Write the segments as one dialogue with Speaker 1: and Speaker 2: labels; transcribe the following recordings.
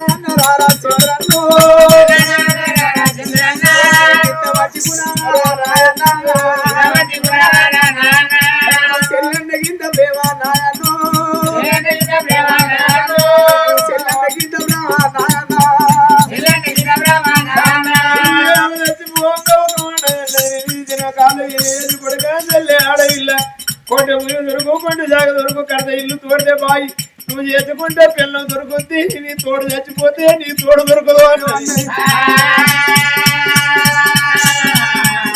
Speaker 1: రారా చంద్రన్నో. గిట్ట పట్టుకున్నా రాయన్న. చెల్లెన్న గింత
Speaker 2: చేసుకుంటే పిల్లలు దొరుకుద్ది నీ తోడు చచ్చిపోతే నీ తోడు దొరకదు అన్నది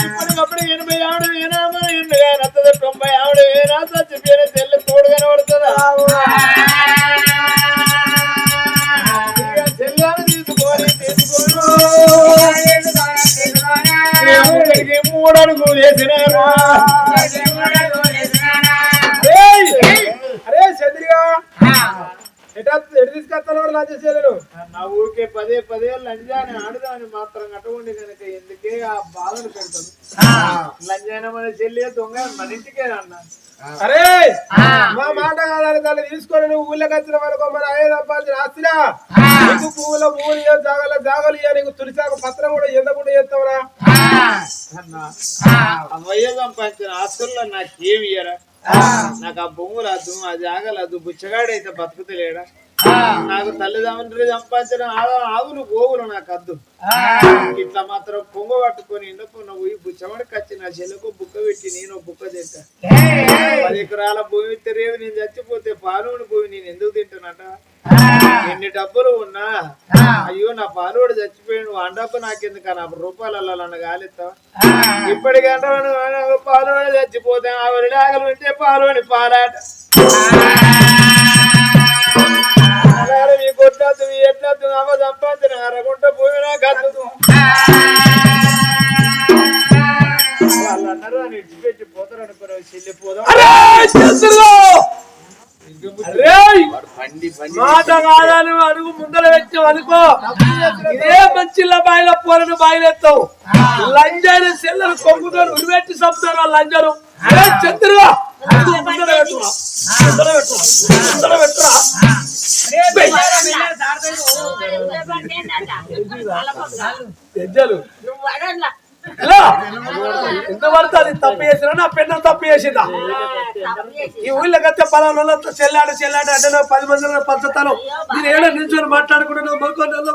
Speaker 2: ఇప్పటికప్పుడు ఎనభై ఆవిడ ఏనామా ఎనభై నత్తది తొంభై ఆవిడ ఏనా చచ్చిపోయిన తెల్ల తోడు కనబడుతుందా? చెల్లాను తీసుకోని తీసుకోను మూడు అడుగులు వేసినారు.
Speaker 1: ఎటు తీసుకొస్తాను వాడు లంచ్ చేయలేను.
Speaker 2: నా ఊరికే పదే పదే లంజాని ఆడదాని మాత్రం కట్టకుండా కనుక ఎందుకే ఆ బాధను పెడతాను లంజాన మన చెల్లి దొంగ మన ఇంటికే అన్న
Speaker 1: అరే! మా మాట కాదని దాన్ని తీసుకొని నువ్వు ఊళ్ళకి వచ్చిన వరకు మన అయ్యే సంపాదించిన ఆస్తిరా నీకు పువ్వుల పువ్వులు ఇయ్య, జాగల జాగలు ఇయ్య, నీకు తులిసాక పత్రం కూడా ఎందుకుండా చేస్తావురా?
Speaker 2: అన్న అవయ్య సంపాదించిన ఆస్తుల్లో నాకేమి ఇయ్యరా? నాకు ఆ భూములు అద్దు ఆ జాగలు అద్దు బుచ్చగాడైతే బతుకుతలేడా? నాకు తల్లిదండ్రులు సంపాదించిన ఆవు- ఆవులు గోవులు నాకు అద్దు. ఇట్లా మాత్రం పొంగ పట్టుకొని ఎండకున్న పోయి బుచ్చవాడికి వచ్చి నా చెల్లకు బుక్క పెట్టి నేను బుక్క తింటా? పది ఎకరాల భూమి రేపు నేను చచ్చిపోతే పాలోని భూమి నేను ఎందుకు తింటానట ఎన్ని డబ్బులు ఉన్నా? అయ్యో నా పాలోడు చచ్చిపోయాడు. ఆ డబ్బు నాకెందుకు? నా రూపాయలలో నన్ను గాలిస్తావా ఇప్పటికంటే పాలోని చచ్చిపోతే ఆవిడ ఆగలు ఉంటే పాలోని పాలాట. మీ కొట్టద్దు మీ ఎట్లద్దు అమ్మ సంపాదించిన అరగుంట భూమి నాకు అద్దు వాళ్ళు అన్నారు అని ఇచ్చిపెట్టి పోతారు అనుకున్నావు చెల్లిపోదాం
Speaker 1: మాట కాదని అడుగు ముందర పెట్టావు అనుకో. ఇదే మంచి బాయిల పోలను బాయిలెత్తావు లంజాని సెల్లలు కొంగుతారు ఉరిపెట్టి చంపుతారు లంజరు అరే చంద్రుగా ముందర పెట్టురా ముందర పెట్టురా ముందర పెట్టురా. ఎంత పడుతుంది తప్పు చేసినా నా పెన్న తప్పు చేసిందా? ఈ ఊళ్ళో కత్తే పలానా చెల్లాడు చెల్లాడు అంటే పది మంది పంచుతాను నేను ఏడ నిల్చొని మాట్లాడుకుంటున్నా? మొక్క నల్ల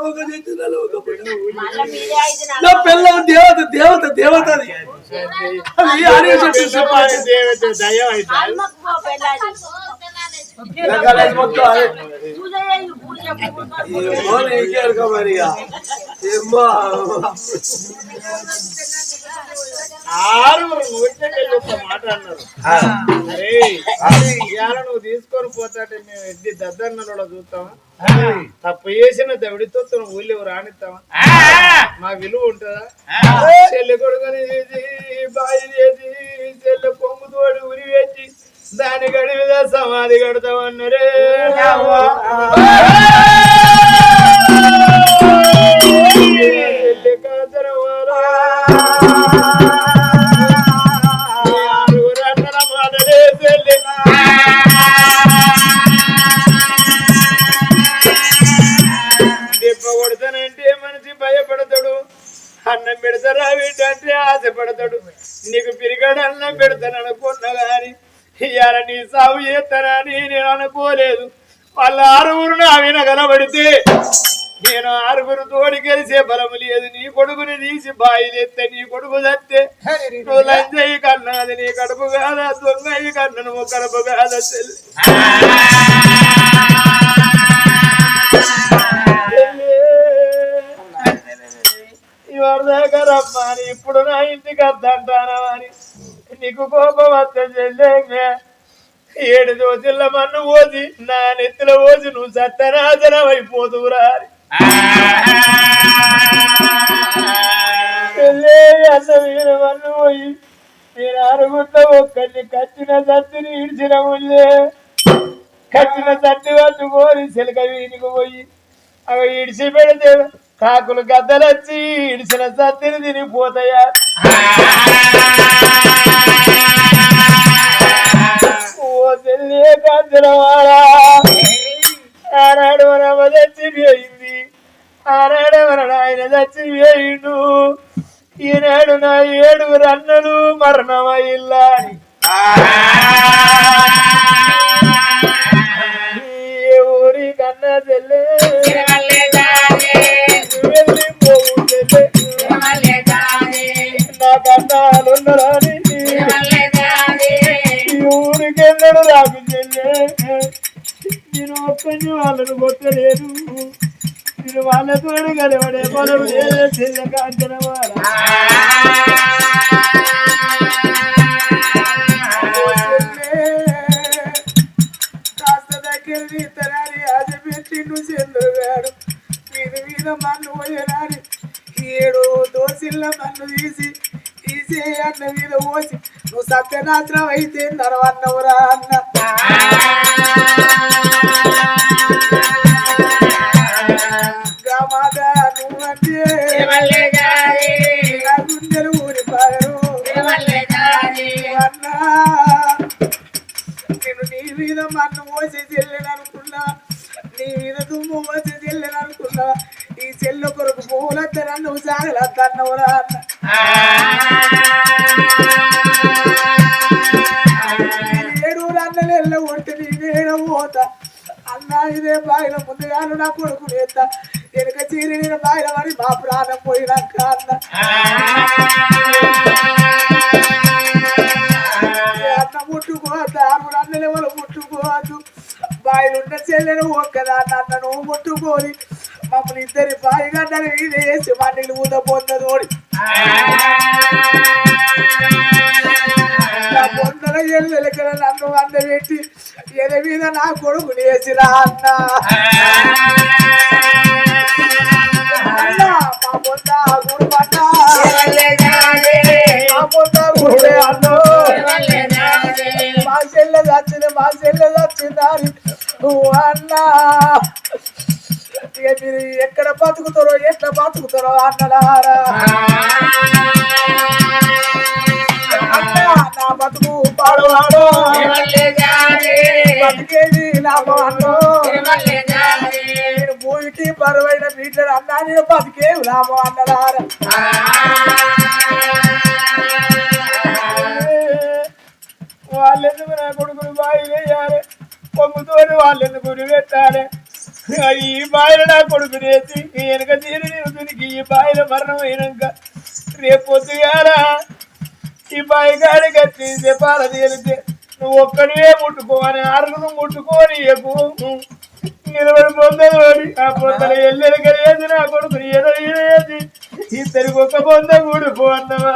Speaker 1: పిల్ల దేవత దేవత దేవత అది. అది ఆడియో చెప్పి మరి.
Speaker 2: ఆరుగురు నూటికెళ్ళి ఒక మాట అన్నారు అరే ఇవాళ నువ్వు తీసుకొని పోతాటే మేము ఎడ్డి దద్దన్నలో చూస్తావా తప్పు చేసిన దవిడితో నువ్వు ఊళ్ళో రానిస్తావా? మా విలువ ఉంటుందా? చెల్లి కొడుకుని సమాధి కడతామన్నరే ఆరుగురు నా వినగలబడితే నేను ఆరుగురు తోడి కలిసే బలము లేదు. నీ కొడుకుని తీసి బాయిదెత్తే నీ కొడుకు తెస్తే నువ్వు లంజయ్య కన్నది నీ కడుపు కాదా దొంగయ్య కన్ను నువ్వు కడుపు కాదా చెల్లి. ఇప్పుడు నా ఇంటికి అద్దంటానా అని. నీకు కోపం వస్తే చెల్లెంగా. ఏడు దోచుల మన్ను పోసి నా నెత్తిలో పోసి నువ్వు సత్తనాశనం అయిపోతురా అసలు మన్ను పోయి నేను అరుగుంట ఒక్కడిని కచ్చిన సత్తిని ఇడిచిన ముల్లే కచ్చిన సత్తి వాళ్ళు పోయి చిలక వీనికి పోయి అవి ఇడిచి పెడితే కాకులు గద్దలొచ్చి ఇడిచిన సత్తిని తినిపోతాయా? ఓ చెల్లే కంచనవాడా ఆనాడు మన చచ్చిపోయింది
Speaker 3: మన ఆయన చచ్చి ఈనాడు నా ఏడుగురు అన్నలు మరణమయ్యిల్లా అని ఊరి కన్నా చెల్లె వెళ్ళి పోవు చెల్లె. నా కన్నాలున్నరాని నేను వాళ్ళను కొట్టలేదు నేను వాళ్ళతో కలవడే పొలం లేదే చెల్లె కాంచనవాడ కాస్త దగ్గర తీస్తానని ఆశ పెట్టి చెల్లుగాడు మీద మీద మన్ను పోయరాని ఏడు దోసిల్ల మన్ను తీసి తీసే అన్న మీద పోసి నువ్వు సత్యనాశనం అయితే నరవన్నవురా అన్న గుండెలు ఊరిపాయరు నేను నీ మీద మన్ను మోసి చెల్లెననుకున్నా నీ మీద దుమ్ము మోసి చెల్లెననుకున్నా ఈ చెల్లె కొరకు పూలత్త నన్ను సాగలద్దన్నవరా అన్న ఏడు అన్నలు ఎల్ల ఒంటి నీ వేడ పోతా అన్న ఇదే బాయిల ముందుగాను నా కొడుకు నేత వెనుక చీరి నేను బాయిల పడి మా ప్రాణం పోయినాక అన్న అన్న ముట్టుకోవద్దు ఆరు అన్నలు ఎవరు ముట్టుకోవద్దు. బాయిలున్న చెల్లెను ఒక్కదాన్ని అన్న నువ్వు ముట్టుకోని మమ్మల్ని ఇద్దరి బాయి గడ్డలు మీద వేసి మా నీళ్ళు ఊద పొందదోడి నా పొందల ఎల్లెలకల నన్ను అందబెట్టి ఎద మీద నా కొడుకు వేసిరా అన్న. అన్న, ఇక మీరు ఎక్కడ బతుకుతారో ఎట్లా బతుకుతారో అన్నలారా అన్నా నా బతుకు పాడవాడు బతికేది నేను పరువైన బరువైన బిడ్డలు అన్నా నేను బతికేవి లాభం అన్నలారా. వాళ్ళెందుకు నా కొడుకులు బాయి వేయాలి? పొంగుతోని వాళ్ళెందుకు గురి పెట్టాలి? ఈ బాయిలో నా కొడుకు నేసి వెనక తీరు నిలుతునికి ఈ బాయిల మరణం అయినాక రేపు పొద్దుగాల ఈ బాయి గాడి కట్టి పాల తేలితే నువ్వు ఒక్కడివే ముట్టుకోని అరుగును ముట్టుకోని ఎక్కువ నిలబడి పొందలు ఆ పొందలు ఎల్లెలు కలిగేది నా కొడుకు ఏదో వేసి ఇద్దరికి ఒక పొంద కూడిపో అన్నమా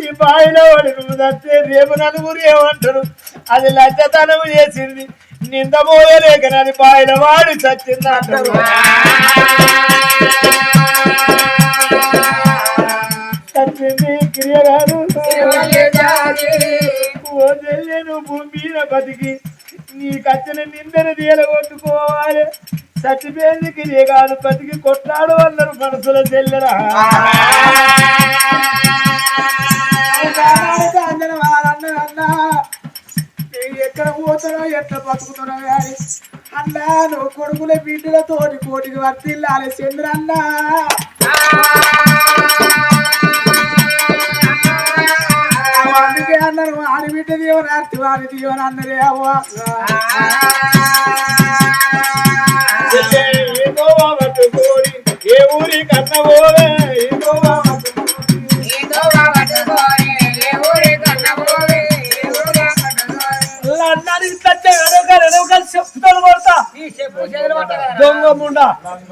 Speaker 3: ఈ బాయిలో వాడు నువ్వు చస్తే రేపు నలుగురు ఏమంటారు? అది లచ్చతనం చేసింది. నింద పోయలేక నది బాయిల వాడు చచ్చింది అంటారు చచ్చింది క్రియ కాదు ఓ చెల్లెను భూమి మీద బతికి. నీ కచ్చిన నిందను తీయలగొట్టుకోవాలి చచ్చిపోయింది క్రియ కాదు బతికి కొట్లాడు అన్నారు మనసుల చెల్లెరా ఎక్కడ పోతారో ఎట్లా బతుకుతారో కానీ అన్నా నువ్వు కొడుకుల బిడ్డలతో కోటికి వర్తిల్లాలి చంద్రన్న అందుకే అన్నారు ఆడి బిడ్డ దీవన అర్థి వారి దీవన అన్నదే అవ్వా ఏ ఊరి కన్న దొంగ ముండ.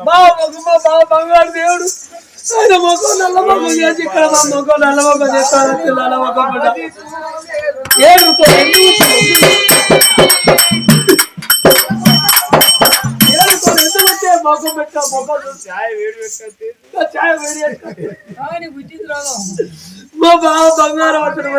Speaker 3: బావ మొగమ్మ బావ బంగారు దేవుడు. ఆయన మొగం నల్ల మొగం చేసి ఇక్కడ మా మొగం నల్ల మొగం చేస్తాను నల్ల మొగం ముండ. వచ్చే మొగం పెట్టా మొగం చాయ్ వేడి పెట్టా చాయ్ వేడి పెట్టా మా బావ బంగారం అతను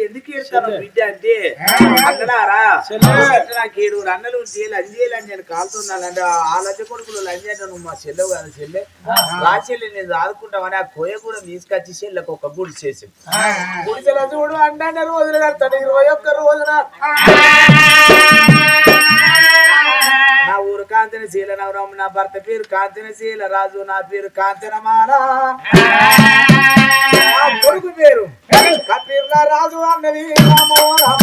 Speaker 3: ఎందుకు ఇస్తాను బిడ్డ అంటే అన్నలారా నాకు ఏడుగురు అన్నలు లంజేలు అని నేను కాలుతున్నానంటే ఆ లంజ కొడుకులు లంజే నువ్వు మా చెల్లెవు కదా చెల్లె. రా చెల్లె నేను ఆదుకుంటామని ఆ కోయ కూడా తీసుకొచ్చి చెల్లెకు ఒక గుడి చేసి గుడిసెల చూడు అంటే రోజులు కడతాడు ఇరవై ఒక్క రోజున నా ఊరు కాంచనశీల నవరం నా భర్త పేరు కాంతినశీల రాజు నా పేరు కాంచనమాల నా కొడుకు పేరు కపిర్ల రాజు అన్నది రాజు రామ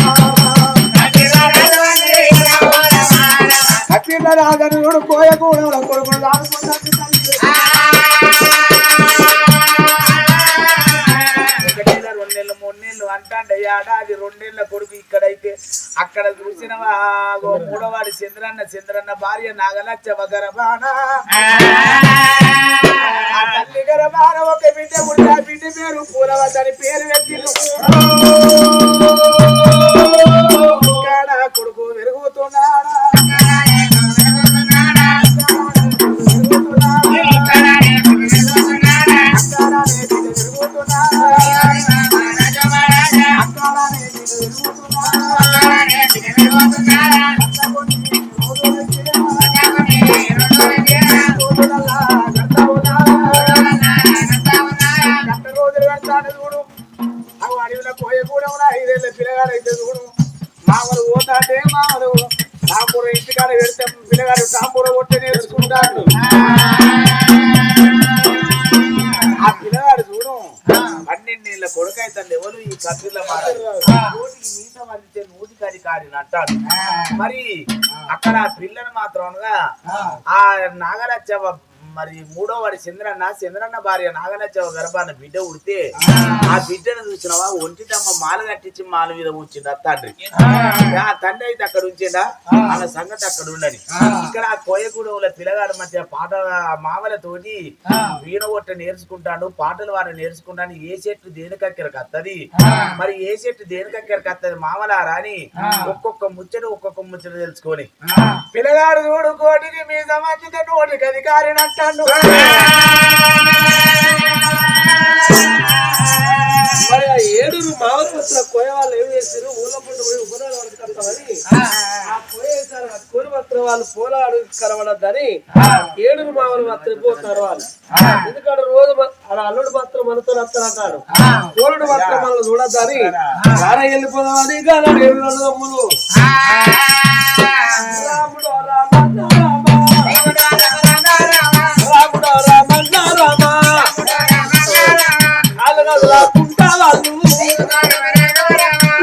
Speaker 3: కపిర్ల రాజు కూడా కోయ కొడుకు ఒకటేళ్ళ ఏడాది రెండేళ్ళ కొడుకు ఇక్కడైతే. అక్కడ చూసినవా? మూడవాడి చంద్రన్న చంద్రన్న భార్య నాగలచ్చ గరబాన ఆ తల్లి గరబాన ఒక బిడ్డ ఉంటే బిడ్డ పేరు పూలవతని పేరు పెట్టిండు. కొడుకు పెరుగుతున్నాడా రోజులు అంటాడు మరి అక్కడ ఆ పిల్లని మాత్రంగా ఆ. నాగరచ్చవ మరి మూడో వాడి చంద్రన్న చంద్రన్న భార్య నాగనచ్చవ గర్భాన బిడ్డ ఉడితే ఆ. బిడ్డను చూసినవా? ఒంటిదమ్మ మాల కట్టించి మాల మీద ఉంచింది ఆ తండ్రి. ఆ. తండ్రి అయితే అక్కడ ఉంచిందా అన్న సంగతి అక్కడ ఉండని ఇక్కడ ఆ కోయగూడెంలో పిల్లగాడు మధ్య పాట మామలతోటి వీణ కొట్ట నేర్చుకుంటాడు పాటలు వారు నేర్చుకుంటాను ఏ చెట్టు దేనికక్కరకు వత్తది మరి ఏ చెట్టు దేనికక్కరకు వత్తది మామలారా అని ఒక్కొక్క ముచ్చట ఒక్కొక్క ముచ్చట తెలుసుకొని పిల్లగాడు చూడు కోటికి మీద మంచిద నోటికి అధికారిని అంటాడు
Speaker 1: మరి ఆ ఏడుగురు మావత్ర కోయ వాళ్ళు ఏం చేశారు? ఊళ్ళో పండు పోయి ఉపనాలు పడుతుంటామని ఆ. పోయేసారు ఆ కోరి మాత్రం వాళ్ళు పోలాడు కనబడద్దని ఏడుగురు మామలు మాత్రం పోతారు వాళ్ళు. ఎందుకంటే రోజు ఆడ అల్లుడు మాత్రం మనతో వస్తారంటాడు కోరుడు మాత్రం మనల్ని చూడద్దని రాన వెళ్ళిపోదామని కానీ ఏడు తమ్ములు రాముడు రామన్న రామ కాదు రాకుంటా వాళ్ళు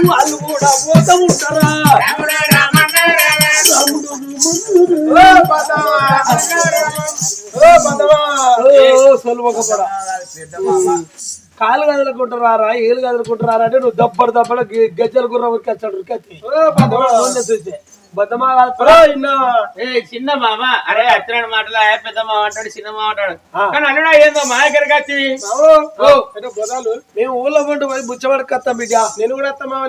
Speaker 1: వాళ్ళు కూడా పోతా ఉంటారా కాలు ఏలు అంటే నువ్వు దప్పడు దప్పడు గజ్జల గుర్ర ఉరికొచ్చాడు ఉరికొచ్చి
Speaker 3: ఓ
Speaker 4: చిన్న మామ అరే అత్తనాడు మాటలు పెద్ద మామ అంటాడు చిన్న మామ అంటాడు. కానీ అల్లుడా ఏందో మా దగ్గరికి వచ్చి
Speaker 1: బొదాలు. మేము ఊళ్ళో పండు పోయి బుచ్చబడకత్తాం బిడ్డ.
Speaker 3: నేను కూడా వస్తా మామ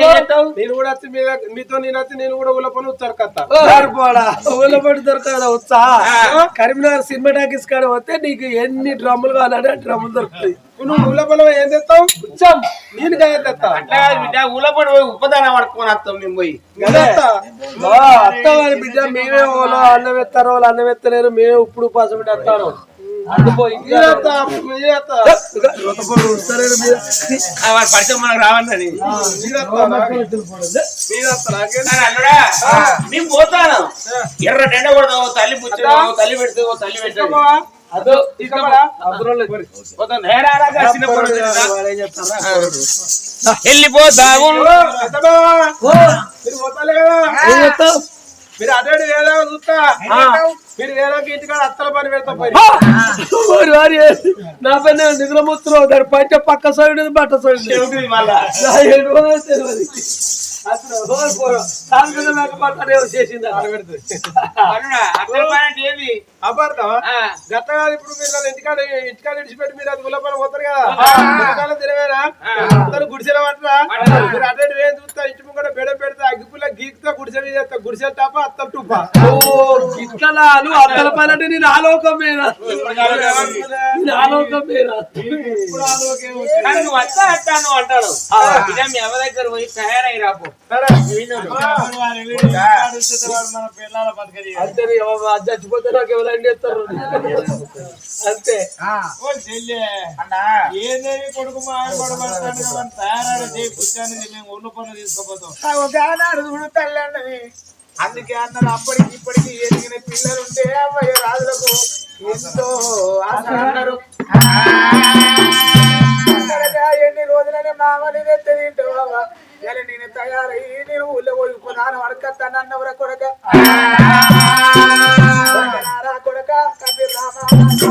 Speaker 4: చేస్తావు?
Speaker 3: నేను కూడా వచ్చి మీతో నేను వచ్చి నేను కూడా ఊళ్ళో పని వచ్చారు కత్తా
Speaker 1: సరిపోడా ఊళ్ళో పండు దొరకదా వచ్చా కరీంనగర్ సినిమా టాకీస్ కాడ వస్తే నీకు ఎన్ని డ్రమ్ములు కావాలంటే డ్రమ్ములు దొరుకుతాయి.
Speaker 3: నువ్వు ఊళ్ళో పని ఏం తెస్తావు
Speaker 1: వచ్చాం
Speaker 3: నేను కాయ తెస్తా
Speaker 4: అట్లా కాదు బిడ్డ ఊళ్ళో పడి పోయి ఉప్పదాన పడుకొని వస్తాం మేము పోయి.
Speaker 3: గదేస్తా.
Speaker 1: అత్తవారి బిడ్డ మేమే అన్నం ఎత్తారో వాళ్ళు అన్నం ఎత్తలేరు మేమే ఇప్పుడు పాసం పెట్టి వస్తాను.
Speaker 4: పరిచయం మనకు మేము పోతాను. ఎర్ర తల్లి పుచ్చుతావు తల్లి పెడతావు తల్లి పెడతావు
Speaker 1: అదో మరి.
Speaker 3: పోతాలే కదా.
Speaker 1: ఏం చెప్తావు?
Speaker 3: మీరు అటు ఇటు వేరే చూస్తా. మీరు వేరే ఇంటికాడ అత్తల పని పెడతా పోయి.
Speaker 1: ఓరి వారి నా పైన నిద్ర ముస్తున్నావు దాని పైన పక్క సైడ్ బట్ట సైడ్.
Speaker 4: మళ్ళా?
Speaker 1: చేసింది?
Speaker 4: అత్తల
Speaker 3: అపార్థమా
Speaker 4: ఆ.
Speaker 3: గత ఇప్పుడు మీరు ఇంటికాడ ఇంటికాడ విడిచిపెట్టి మీరు అది గుల్లపని పోతారు కదా. ఇంటికాడ తినవేనా? అందరూ గుడిసెల పట్టరా మీరు అటు వేసి చూస్తా ఇంటి ముంగడ బెడ పెడితే అగ్గిపుల్ల గీక్తో గుడిసె చేస్తా గుడిసె టాప అత్త టుప్ప?
Speaker 1: నువ్వు అత్తల పని అంటే నేను ఆలోకమేనా
Speaker 3: ఇప్పుడు ఆలోకే
Speaker 4: కానీ నువ్వు వస్తా అట్టా నువ్వు అంటాడు. ఇదే మీ అమ్మ దగ్గర పోయి తయారై రాపో.
Speaker 3: మన పిల్లల
Speaker 1: అంతే నీ చచ్చిపోతే నాకు ఎవరైనా చేస్తారు అంతే
Speaker 3: ఓ కొడుకు మా ఆయన తయారాడు మేము ఒళ్ళు పనులు తీసుకుపోతాం తల్లి అన్నది అందుకే అన్నారు అప్పటికి ఇప్పటికి ఎదిగిన పిల్లలు ఉంటే అమ్మాయి రాజులకు ఎంతో ఆశ అన్నారు ఎన్ని రోజులనే మామని ఎత్తి తింటావా నేను తయారయ్యి నేను ఊళ్ళో పోయిపోనాను వడకత్తాను అన్నవర కొడక. కొడకనారా కొడక కబీర్ రామారాజా.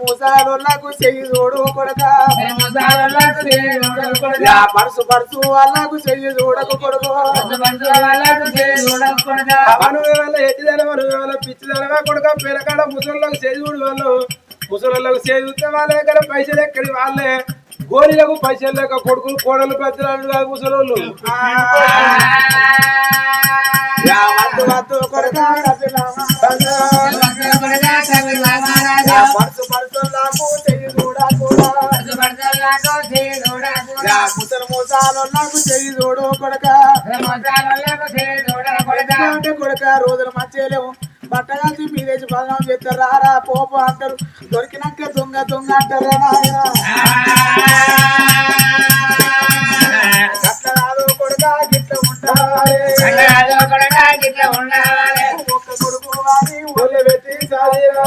Speaker 3: మూసాలకు చెయ్యి చూడు కొడక యా పరుసు పరుసు వాళ్ళకు చెయ్యి చూడకు కొడుకు మను కొడుక పిల్లకాడ ముసలిలకు చెయ్యి చూడు వాళ్ళు ముసలిలకు చేయి చూస్తే వాళ్ళే కదా పైసలు ఎక్కడి వాళ్ళే? గోరీలకు పైసలు లేక కొడుకులు కోడలు పెద్దలు కాదు ముసలోళ్ళు యా వద్దు వద్దు చెయ్యి చూడు కొడక కొడక రోజులు మంచిలేవు బట్టగాల్సి మీదేసి బదనాం చేస్తారు రారా పోప అంటారు. దొరికినాక దొంగ దొంగ అంటారు నాయన. గట్ల కాదు కొడక గిట్ల ఉండాలి. ఒక్క కొడుకు అని ఒళ్ళు పెట్టి సాదిరా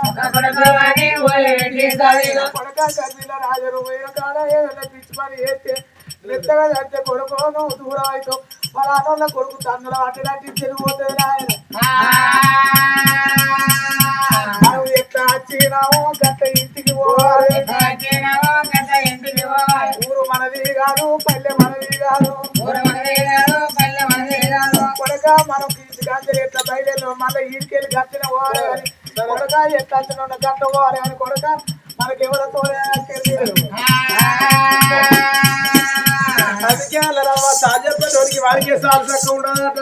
Speaker 3: ఒక్క కొడుకు అని ఒళ్ళు పెట్టి సాదిరా కొడక కర్రీల రాజరు పోయిన కాడ ఏదైనా పిచ్చి పని చేస్తే మెత్తగా అంటే కొడుకు దూరం అవుతావు వాళ్ళ అన్నోళ్ళ కొడుకు తన్నుల అట్టి చెడిపోతుంది ఆయన మనం ఎట్లా వచ్చినామో గట్ల ఇంటికి పోవాలి ఊరు మనది కాదు పల్లె మనది కాదు కొడక మనం గంజలు ఎట్లా బయలు మళ్ళీ ఇంటికెళ్ళి గట్టిన పోవాలి అని కొడక ఎట్లా వచ్చిన గట్ట పోవాలి అని కొడక మనకి ఎవరితో తెలియదు అందుకే అలా తాజాపల్లికి వారికి సాల్సక్క ఉండదట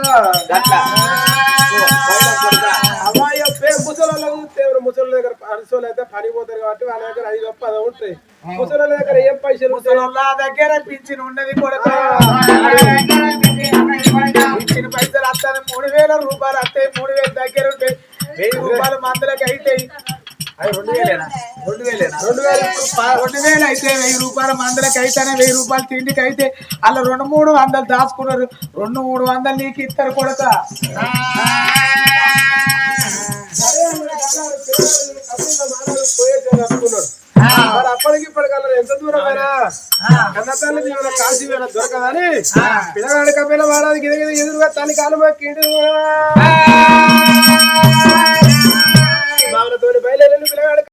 Speaker 3: అమ్మాయి ముసలి తీవ్ర ముసలి దగ్గర అరిసోలు అయితే పని పోతారు కాబట్టి వాళ్ళ దగ్గర ఐదు గొప్ప అది ఉంటాయి. ముసలి దగ్గర ఏం పైసలు ముసలి దగ్గర పింఛన్ ఉన్నది పైసలు వస్తాయి మూడు వేల రూపాయలు వస్తాయి మూడు వేలు దగ్గర ఉంటాయి. వెయ్యి రూపాయలు మందులకి అయితాయి అవి రెండు వేలేనా? రెండు వేలు. రెండు వేలు అయితే వెయ్యి రూపాయల మందులకి అయితేనే వెయ్యి రూపాయలు తిండికి అయితే అలా రెండు మూడు వందలు దాచుకున్నారు. రెండు మూడు వందలు నీకు ఇస్తారు కొడక.
Speaker 4: మరి అప్పటికి ఇప్పటికల్లా ఎంత దూరం అయినా? కన్న తల్లి దీవెన కాశీ వేళ దొరకదని పిల్లగాడి కపిల ఎదురు ఎదురుగా తల్లి కాలు మొక్కిండు. బాగులతోని బయలుదేరి పిల్లగాడు.